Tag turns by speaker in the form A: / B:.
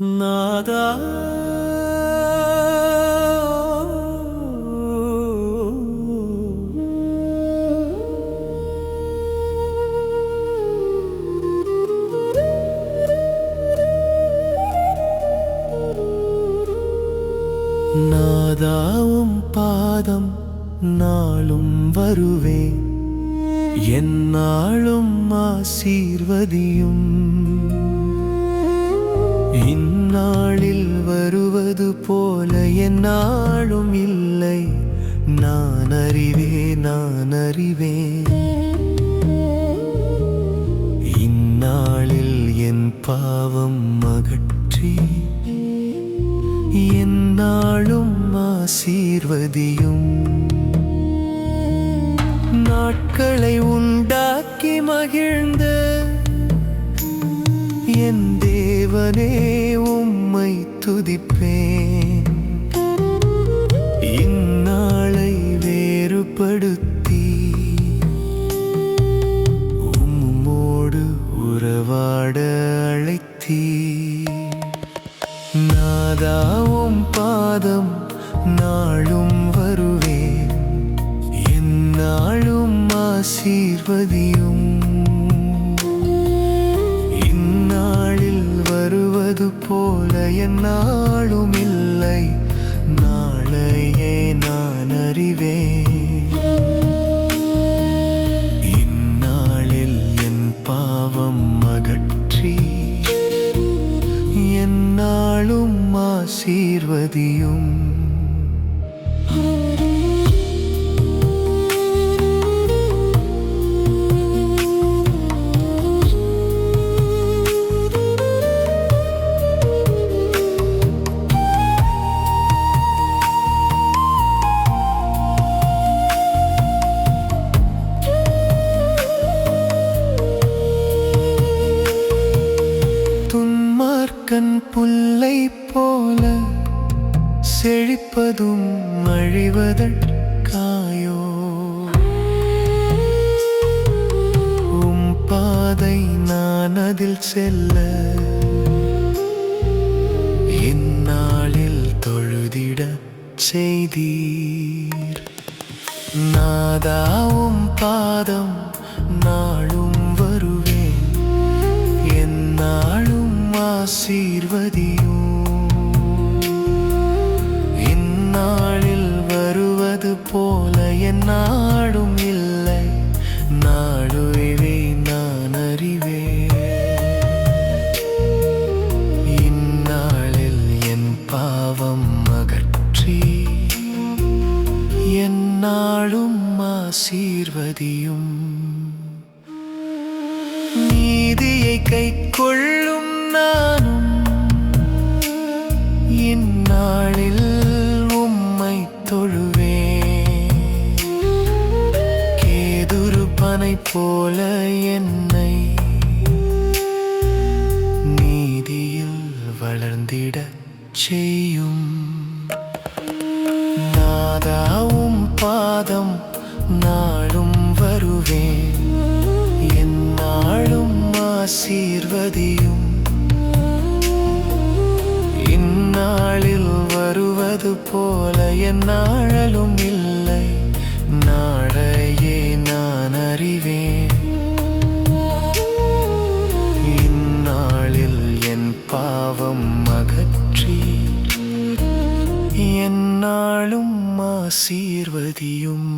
A: நாதா நாதாவும் பாதம் நாளும் வருவேன் என்னாலும் ஆசீர்வதியும் இந்நாளில் வருவது போல என்னாலும் இல்லை. நான் அறிவே நான் அறிவேன் இந்நாளில் என் பாவம் அகற்றி என்னாலும் ஆசீர்வதியும். நாட்களை உண்டாக்கி மகிழ்ந்த என் தேவனே உம்மை துதிப்பேன். இந்நாளை வேறுபடுத்தி உம்மோடு உறவாட அழைத்தீ நாதாவும் பாதம் நாளும் வருவேன். என் நாளும் ஆசீர்வதியும் என்னாலும் இல்லை. நாளையே நான் அறிவேன். இந்நாளில் என் பாவம் அகற்றி என்னாலும் ஆசீர்வதியும். புல்லை போல செழிப்பதும் அழிவதற்காயோ? உம் பாதை நான் அதில் செல்ல இந்நாளில் தொழுதிட செய்தீர். நாதாவும் பாதம் நாளும் ஆசீர்வதியும் இந்நாளில் வருவது போல என் நாடும் இல்லை. நாடுவே நான் அறிவேன். இந்நாளில் என் பாவம் அகற்றி எந்நாளும் ஆசீர்வதியும். நீதியை கை கொள்ளும் மானை போல என்னை. நீதியில் வளர்ந்திட செய்யும். நாதாவும் பாதம் நாளும் வருவேன். என் நாளும் ஆசீர்வதியும். இந்நாளில் வருவது போல என் நாழலும் இல்லை. நாளையே அகற்றி எந்நாளும் ஆசீர்வதியும்.